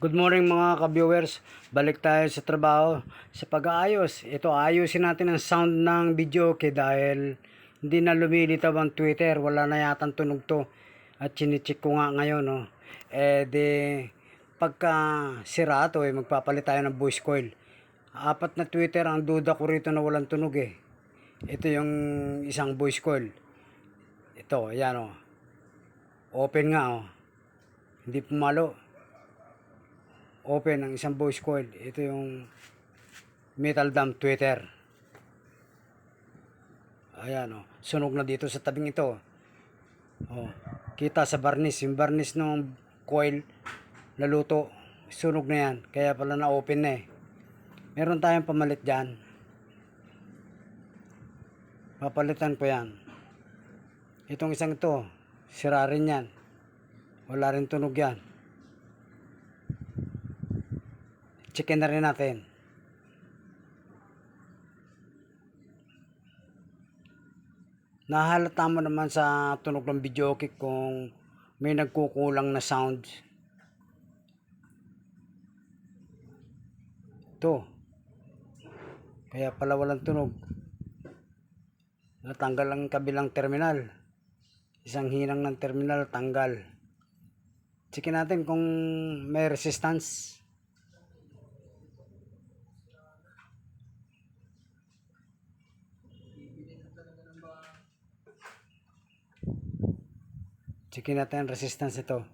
Good morning mga ka-viewers. Balik tayo sa trabaho sa pag-aayos. Ito ayusin natin ang sound ng video okay dahil hindi na lumilitaw ang Twitter. Wala na yatang tunog to. At chinicheck ko nga ngayon. No? Eh di pagka sira to eh magpapalit tayo ng voice coil. Apat na Twitter ang duda ko rito na walang tunog eh. Ito yung isang voice coil. Ito, ayan o. Open nga o. Hindi pumalo open ang isang voice coil. Ito yung metal dam tweeter. Ayan oh. Sunog na dito sa tabing ito. Oh. Kita sa barnis. Yung barnis ng coil naluto. Sunog na yan. Kaya pala na open na eh. Meron tayong pamalit dyan. Papalitan ko yan. Itong isang ito. Sira rin yan. Wala rin tunog yan. Chicken na rin natin. Nahalata mo naman sa tunog ng video kick kung may nagkukulang na sound. Ito. Kaya pala walang tunog. Natanggal ang kabilang terminal. Isang hinang ng terminal tanggal. Checkin natin kung may resistance. Checkin natin ang resistance ito.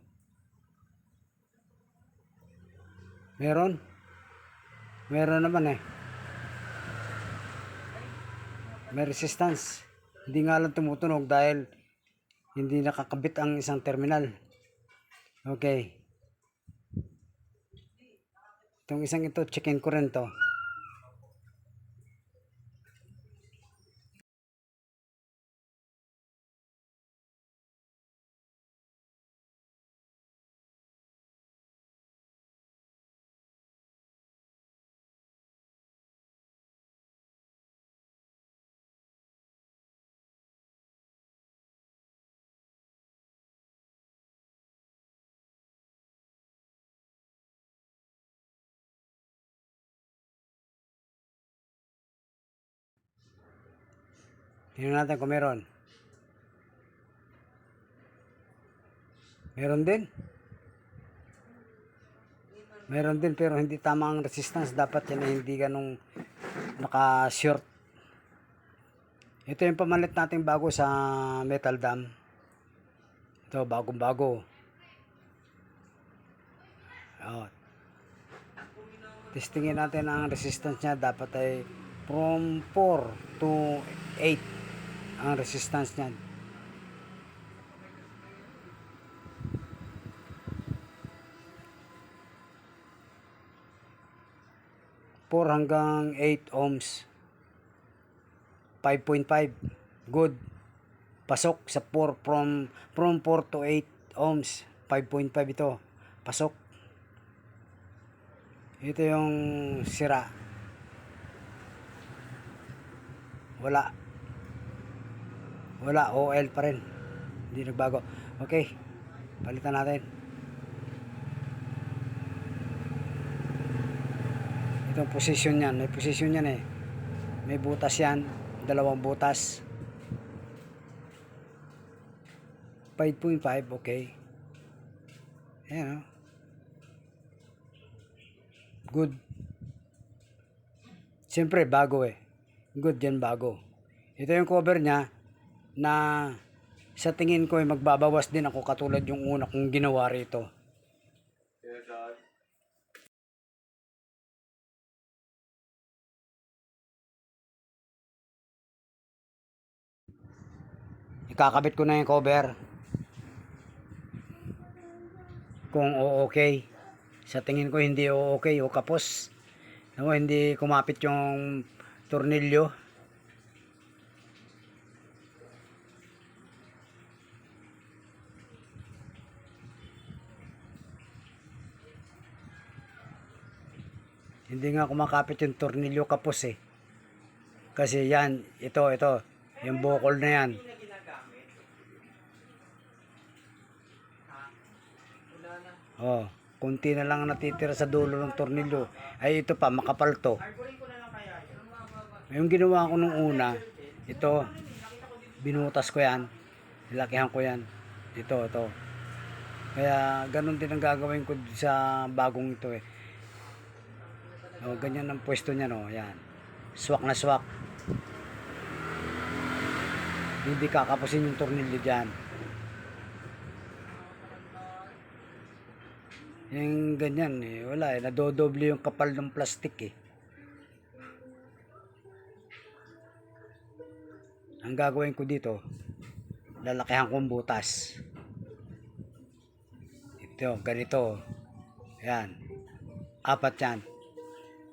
Meron? Meron naman eh. May resistance. Hindi nga lang tumutunog dahil hindi nakakabit ang isang terminal. Okay. Itong isang ito, checkin ko rin to. Tingnan natin kung meron. Meron din. Meron din pero hindi tama ang resistance. Dapat yan ay hindi ganong naka-short. Ito yung pamalit natin bago sa metal dam. Ito, bagong bago. Oh. Testingin natin ang resistance niya. Dapat ay from 4 to 8 ang resistance niyan. Four hanggang 8 ohms. 5.5. Good. Pasok sa 4 from from 4 to 8 ohms. 5.5 ito. Pasok. Ito yung sira. Wala. Wala, OL pa rin. Hindi nagbago. Okay, palitan natin. Itong position yan. May position yan eh. May butas yan. Dalawang butas. 5.5, okay. Ayan oh. Good. Siyempre, bago eh. Good yan bago. Ito yung cover niya na sa tingin ko ay magbabawas din ako katulad yung una kong ginawa rito. Ikakabit ko na yung cover. Kung o-okay. Sa tingin ko hindi o-okay o kapos. No, hindi kumapit yung tornilyo. Hindi nga kumakapit yung tornilyo kapos eh. Kasi yan, ito, ito, yung bukol na yan. Oh. Kunti na lang ang natitira sa dulo ng tornilyo. Ay ito pa, makapal to. Yung ginawa ko nung una, ito, binutas ko yan. Nilakihan ko yan. Ito, ito. Kaya ganun din ang gagawin ko sa bagong ito eh. O, ganyan ang pwesto niya no. Yan. Swak na swak. Hindi kakapusin yung tornilyo dyan. Yung ganyan eh. Wala eh. Nadodoble yung kapal ng plastic eh. Ang gagawin ko dito, lalakihan kong butas. Ito, ganito. Ayan. Apat yan.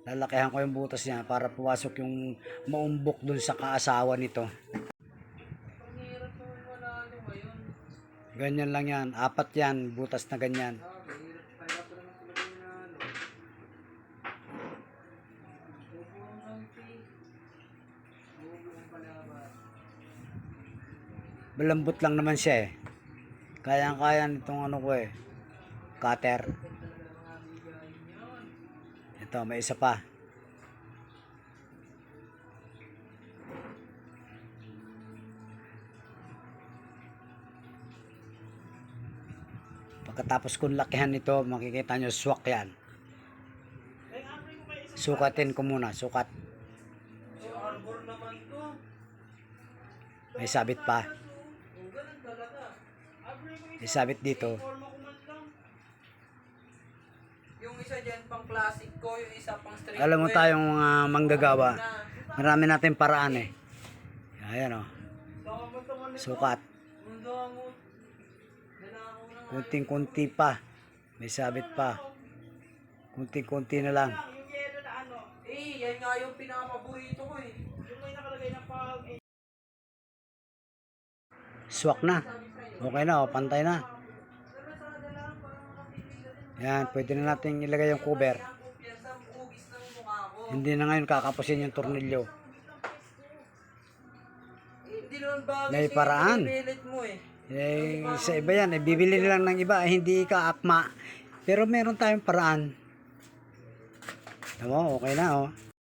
Lalakihan ko yung butas niya para pumasok yung maumbok dun sa kaasawa nito. Ganyan lang yan. Apat yan. Butas na ganyan. Malambot lang naman siya eh. Kayang-kaya nitong ano ko eh. Cutter. Ito, may isa pa. Pagkatapos kong lakihan nito, makikita nyo swak yan. Sukatin ko muna, sukat. May sabit pa. May sabit dito. Yung isa dyan pang classic ko, yung isa pang street Alam mo tayong mga manggagawa, marami natin paraan eh. Ayan o, sukat. Kunting-kunti pa. May sabit pa. Kunting-kunti na lang. Eh, yan nga yung pinakapaborito ko eh. Swak na. Okay na o, pantay na. Yan, pwede na natin ilagay yung cover. Hindi na ngayon kakapusin yung tornilyo. May paraan. Eh, sa iba yan, eh, bibili lang ng iba, eh, hindi ka akma. Pero meron tayong paraan. Tama, okay na oh.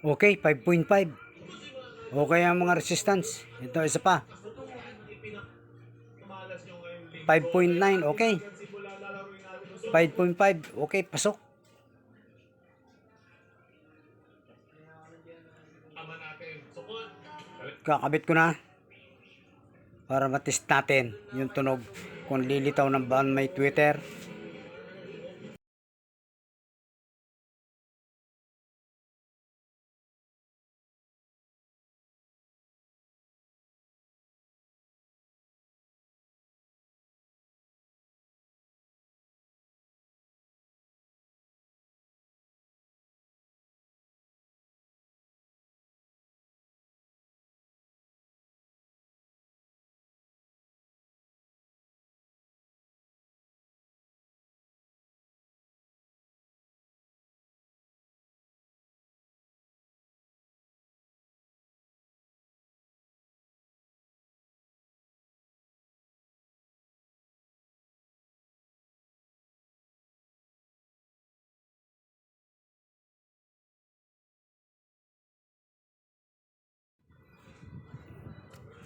Okay, 5.5. Okay ang mga resistance. Ito, isa pa. 5.9, okay. 5.5, okay, pasok. Kakabit ko na. Para matest natin yung tunog. Kung lilitaw ng ba may Twitter.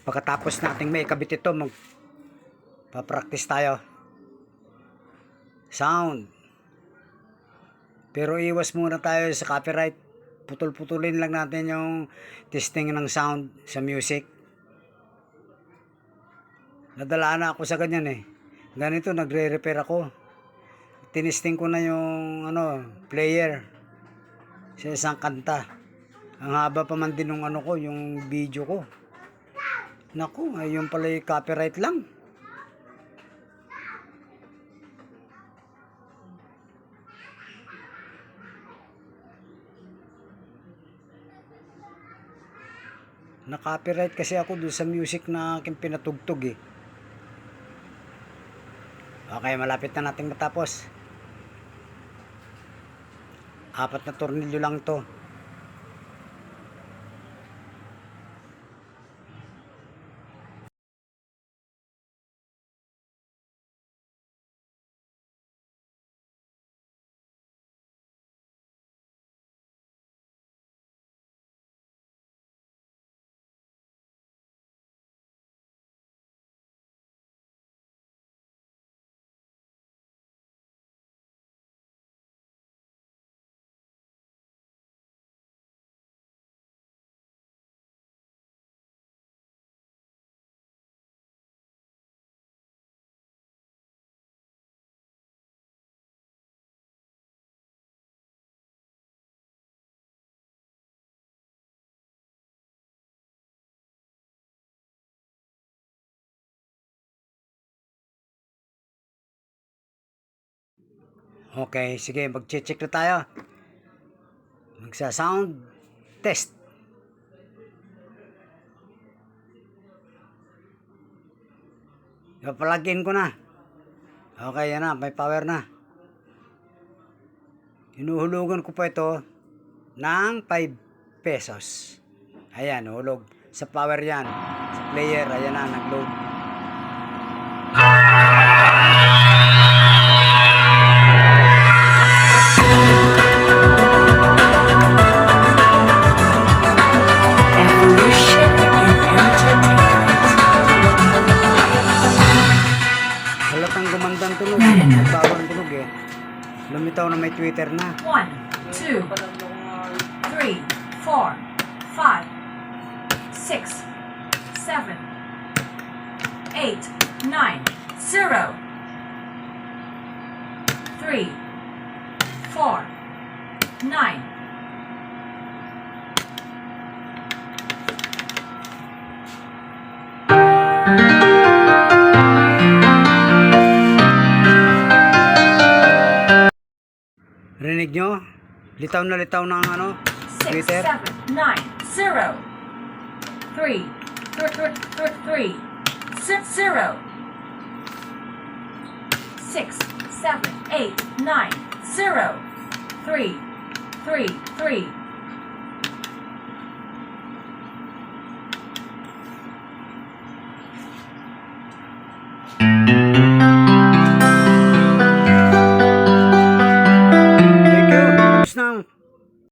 Pagkatapos nating may kabit ito, mag papractice tayo. Sound. Pero iwas muna tayo sa copyright. Putol-putulin lang natin yung testing ng sound sa music. Nadala na ako sa ganyan eh. Ganito, nagre-repair ako. Tinesting ko na yung ano, player sa isang kanta. Ang haba pa man din ng ano ko, yung video ko. Naku, ayun pala yung copyright lang. Na-copyright kasi ako dun sa music na aking pinatugtog eh. Okay, malapit na nating matapos. Apat na tornilyo lang to. Okay, sige, mag-check na tayo. Magsa-sound test. Papalagin ko na. Okay, yan na. May power na. Hinuhulugan ko pa ito ng 5 pesos. Ayan, hulog. Sa power yan. Sa player, ayan na, nag-load. Lumitaw na may Twitter na. One, two, three, four, five, six, seven, eight, nine, zero, three, four, nine. Rinig nyo? Litaw na litaw ng ano? six, Twitter? seven, nine, zero, three, th- th- th- three, six, zero, six, seven, eight, nine, zero, three, three, three.